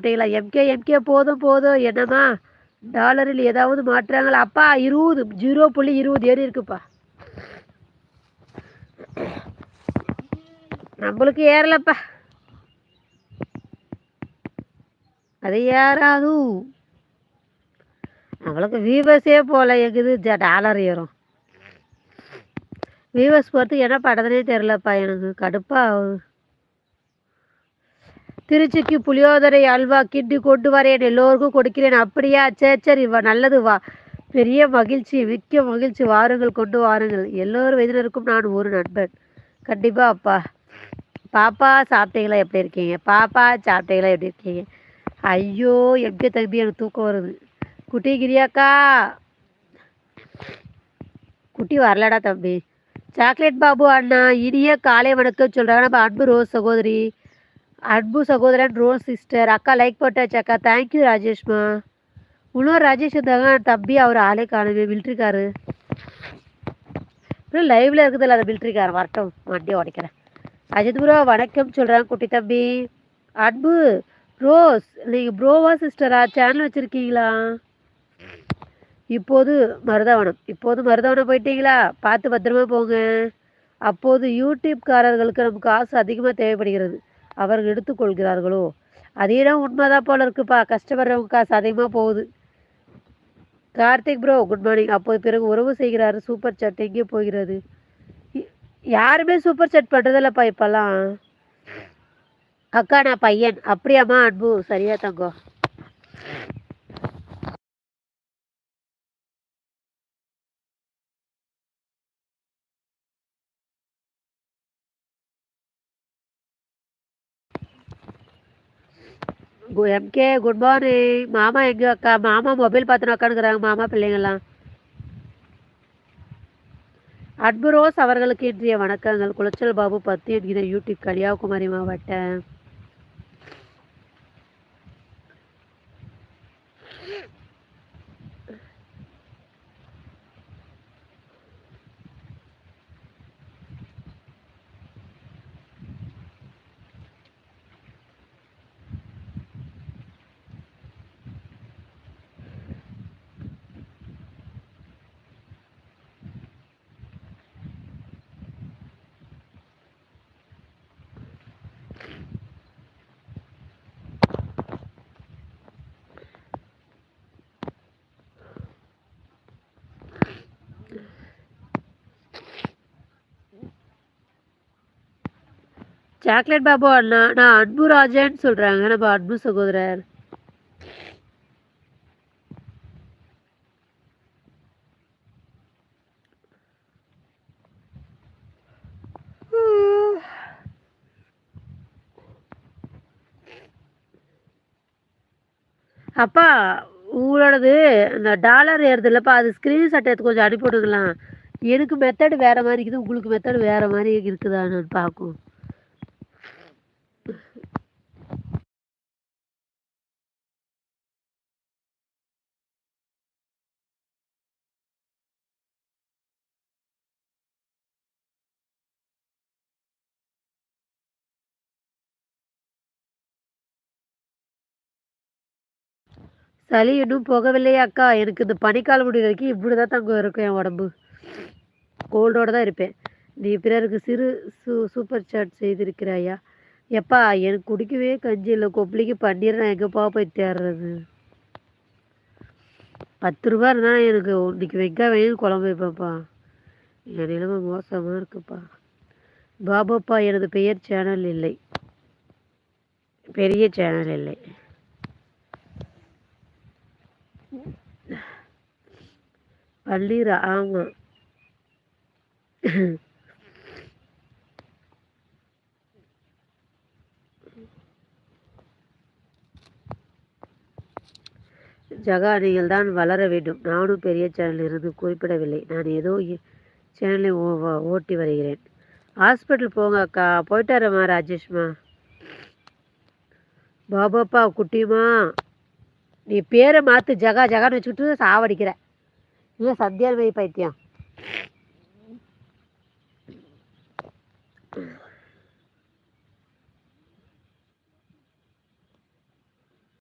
பார்த்தீங்களா MK MK போதும் போதும். என்னம்மா? டாலரில் ஏதாவது மாற்றுறாங்களா அப்பா இருபது ஜீரோ புள்ளி இருபது ஏறி இருக்குப்பா. நம்மளுக்கு ஏறலப்பா. அது ஏறாது. நம்மளுக்கு வீவர்ஸே போகல எங்குது டாலர் ஏறும். வீவர்ஸ் பொறுத்து என்ன பண்ணுறதுனே தெரிலப்பா எனக்கு. கடுப்பாக ஆகுது. திருச்சிக்கு புளியோதரை அல்வா கிண்டி கொண்டு வரேன் எல்லோருக்கும் கொடுக்கிறேன். அப்படியா? சே சரி வா நல்லது வா. பெரிய மகிழ்ச்சி மிக்க மகிழ்ச்சி. வாருங்கள் கொண்டு வாருங்கள். எல்லோரும் வயதினருக்கும் நான் ஒரு நண்பன். கண்டிப்பாக அப்பா. பாப்பா சாப்பிட்டீங்களா? எப்படி இருக்கீங்க? பாப்பா சாப்பிட்டீங்களா? எப்படி இருக்கீங்க? ஐயோ எப்படி தம்பி எனக்கு தூக்கம் வருது. குட்டி கிரியாக்கா. குட்டி வரலடா தம்பி. சாக்லேட் பாபு அண்ணா இனிய காலை வணக்கம் சொல்கிறாங்க நம்ம அன்பு ரோஸ் சகோதரி. அன்பு சகோதரன் ரோஸ் சிஸ்டர் அக்கா லைக் போட்டாச்சு அக்கா. தேங்க்யூ ராஜேஷ்மா. இன்னொரு ராஜேஷ் இருந்தாங்க தம்பி அவர் ஆளே காணுமே மில்ட்ரிக்காரு அப்புறம் லைவில் இருக்குதுல்ல அந்த மிலிட்ரிக்காரன் வரட்டும் வண்டியை உடைக்கிறேன். அஜித் ப்ரோ வணக்கம் சொல்கிறேன் குட்டி தம்பி. அன்பு ரோஸ் நீங்கள் ப்ரோவா சிஸ்டரா சேனல் வச்சுருக்கீங்களா? இப்போது மருதவனம். இப்போது மருதவனம் போயிட்டீங்களா? பார்த்து பத்திரமா போங்க. அப்போது யூடியூப்காரர்களுக்கு நமக்கு காசு அதிகமாக தேவைப்படுகிறது. அவர்கள் எடுத்துக்கொள்கிறார்களோ? அதேதான் உண்மைதான் போல இருக்குப்பா கஷ்டப்படுறவங்க காசு அதிகமாக போகுது. கார்த்திக் ப்ரோ குட் மார்னிங் அப்போது பிறகு உறவு செய்கிறாரு. சூப்பர் சாட் எங்கே போகிறது? யாருமே சூப்பர் சாட் பண்ணுறதில்லப்பா இப்போல்லாம். அக்கா நான் பையன். அப்படியாம்மா அன்பு? சரியா தங்கம். எம்கே குட் மார்னிங் மாமா எங்கே அக்கா? மாமா மொபைல் பார்த்துன்னு உட்காந்துக்கிறாங்க மாமா பிள்ளைங்கள்லாம். அன்பு ரோஸ் அவர்களுக்கு இன்றைய வணக்கங்கள். குளச்சல் பாபு பத்து என்கிற யூடியூப் கன்னியாகுமரி மாவட்டம். சாக்லேட் பாபு அண்ணா நான் அன்பு ராஜான்னு சொல்கிறாங்க நம்ம அன்பு சகோதரர். அப்பா உங்களோடது இந்த டாலர் ஏறுது இல்லைப்பா அது ஸ்க்ரீன்ஷாட் எடுத்து கொஞ்சம் அனுப்பி எனக்கு மெத்தடு வேறு மாதிரி இருக்குது உங்களுக்கு மெத்தடு வேறு மாதிரி இருக்குதான்னு பார்க்கும் சளி இன்னும் போகவில்லையே அக்கா. எனக்கு இந்த பனிக்காலம் முடிகிற வரைக்கும் இப்படி தான் தங்க இருக்கும் என் உடம்பு. கோல்டோடு தான் இருப்பேன். நீ பிறருக்கு சிறு சூ சூப்பர் சாட் செய்திருக்கிறாயா எப்பா எனக்கு குடிக்கவே கஞ்சி இல்லை. கொப்பளிக்கு பன்னீர் நான் எங்கேப்பா போய் தேடுறது? பத்து ரூபா இருந்தால் எனக்கு இன்னைக்கு வெங்காயம் குழம்பு வைப்பேன்ப்பா. என் நிலைமை மோசமாக இருக்குப்பா. பாபாப்பா எனது பெயர் சேனல் இல்லை. பெரிய சேனல் இல்லை. பள்ளீரா ஆமாம் ஜகா நீங்கள் தான் வளர வேண்டும். நானும் பெரிய சேனலில் இருந்து குறிப்பிடவில்லை. நான் ஏதோ சேனலை ஓட்டி வருகிறேன். ஹாஸ்பிட்டல் போங்க அக்கா. போயிட்டாரம்மா ராஜேஷ்மா. பாபாப்பா குட்டிமா நீ பேரை மாற்று ஜகா ஜகான்னு வச்சுக்கிட்டு சாவடிக்கிற. இல்லை சந்தியால் மை பைத்தியம்